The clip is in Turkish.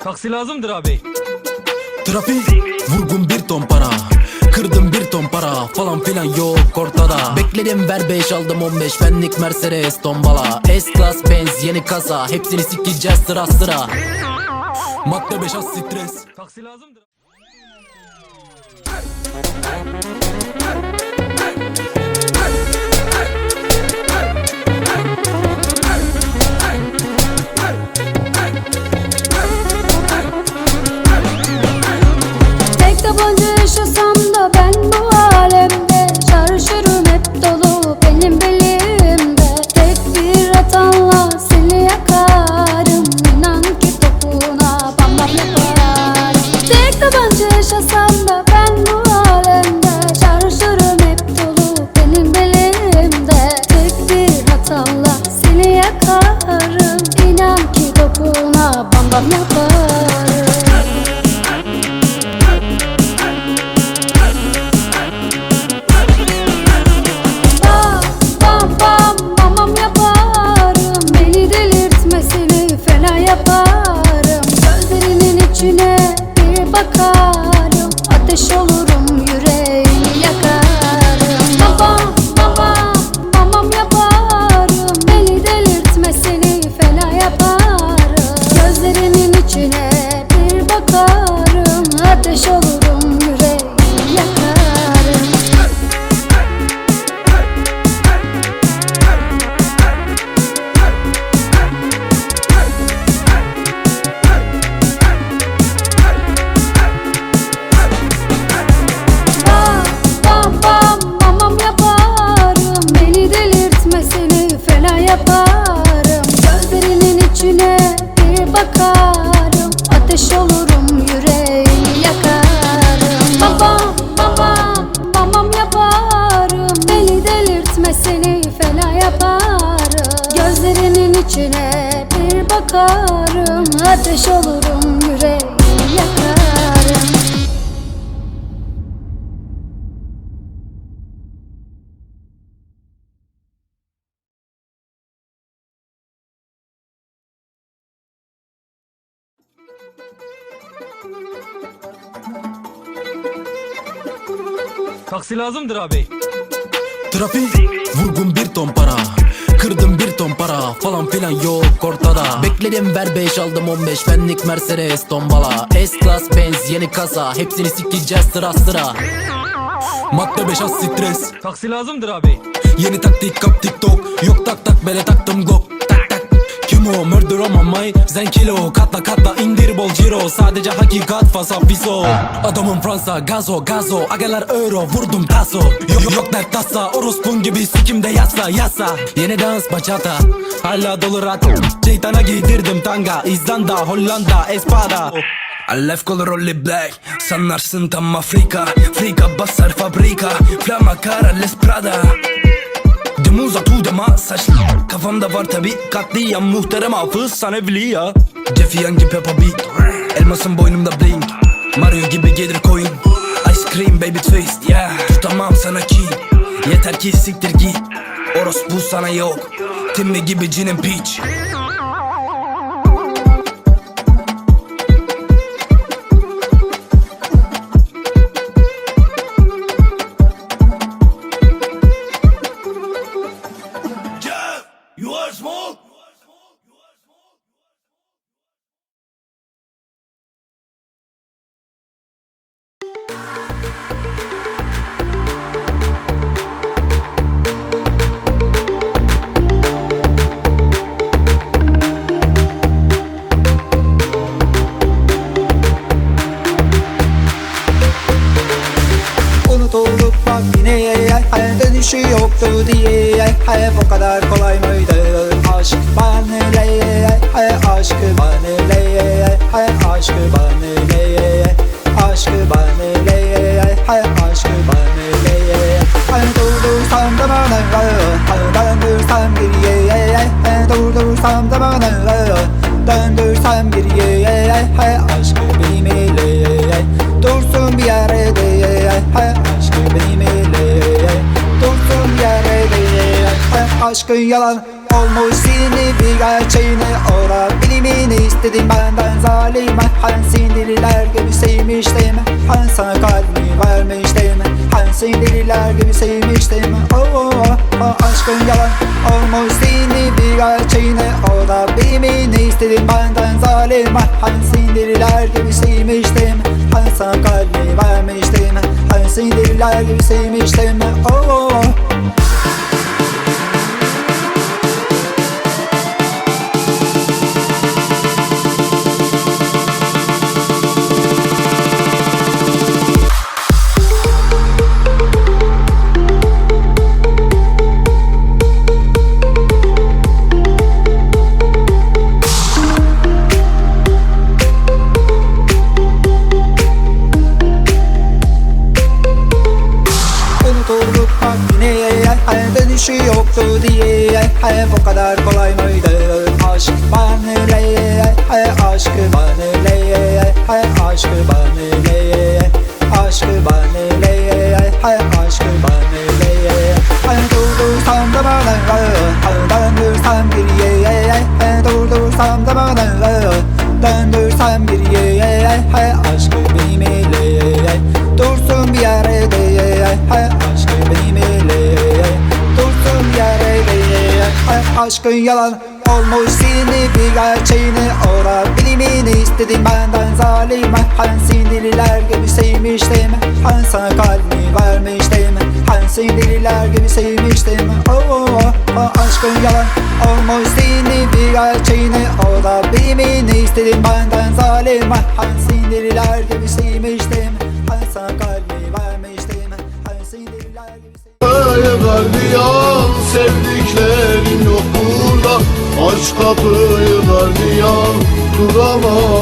Taksi lazımdır abi. Trafik vurgun bir ton para Kırdım bir ton para falan filan yok ortada Bekledim ver 5 aldım 15 benlik Mercedes tombala S-Class Benz yeni kasa Hepsini sikeceğiz sıra sıra Madde 5 az stres Taksi lazımdır. Bakarım Ateş olurum yüreğini yakarım. Bam bam bam bam bam bam yaparım. Beni delirtmesini fena yaparım. Gözlerinin içine bir bakarım. Ateş olurum yüreğini yakarım Taksi lazımdır abi. Trafik vurgun bir ton para Kırdım bir ton para falan filan yok ortada. Bekledim ver 5 aldım 15 benlik Mercedes tombala. S-Class Benz yeni kasa Hepsini sikeceğiz sıra sıra. Madde 5 az stres. Taksi lazımdır abi. Yeni taktik kap tiktok Yok tak tak bele taktım glock Tak tak Kim o murder on my mind. Zen kilo katla katla indir bol ciro. Sadece hakikat fasa fiso. Adamım Fransa gazo gazo. Agalar euro vurdum taso. Yok yok dert tasa. Orospun gibi sikimde yasa yasa. Yeni dans bachata. Hala dolu rat Şeytana giydirdim tanga. İzlanda Hollanda Espada. Alef color rolly black. Sanlarsın tam Afrika. Frika basar fabrika. Flama cara les Prada Dimuz atu dema saçlı Kafamda var tabi katliam Muhterem hafız san evliya Young gibi Peppa Beat Elmasın boynumda blink Mario gibi gelir coin Ice cream baby twist yeah. Tutamam sana ki. Yeter ki siktir git. Orospu sana yok. Timmy gibi cinin peach are smoke Unutulduk bak Dönüşü yoktu diye ay, Bu kadar kolay mıydı Aşk bana le ay, Aşkı bana le ay, Aşkı bana le Aşkı bana le ay, Aşkı bana le ay, Durdursam da bana Döndürsem geriye ay, Durdursam da bana Döndürsem geriye ay, Aşkı benim ile Dursun bir yerde ay, Aşkı benim ile Dursun bir yerde ay, Aşkın yalan Olmuş seni bir gerçeğini ora Bilimini istedim benden zalime Hani sindiriler gibi sevmiştim. Hani sana kalbimi vermiştim. Hani sindiriler gibi sevmiştim. Oh, oh, oh, oh, Aşkın yalan Olmuş seni bir gerçeğini ora Bilimini istedim benden zalime Hani sindiriler gibi sevmiştim. Hani sana kalbimi vermiştim. Hani sindiriler gibi sevmiştim. Oh, oh, oh. Hani bu kadar kolay mıydı? Aşk bana le Aşkı bana le Aşkı bana le Aşkı bana le Aşkı bana le Hani durdursam da bana Hani döndürsem geriye Hani aşkın yalan Olmuş seni bir gerçeğini ora Bilimini istedim benden zalime Hani sindiriler gibi sevmiştim. Hani sana kalbimi vermiştim Hani sindiriler gibi sevmiştim. Oh, oh, oh, oh, Aşkın yalan Olmuş seni bir gerçeğini ora Bilimini istedim benden zalime Hani sindiriler gibi sevmiştim. Hani sana kalbimi vermiştim Hani sindiriler gibi sevmiştim kapıyı gardiyan duramam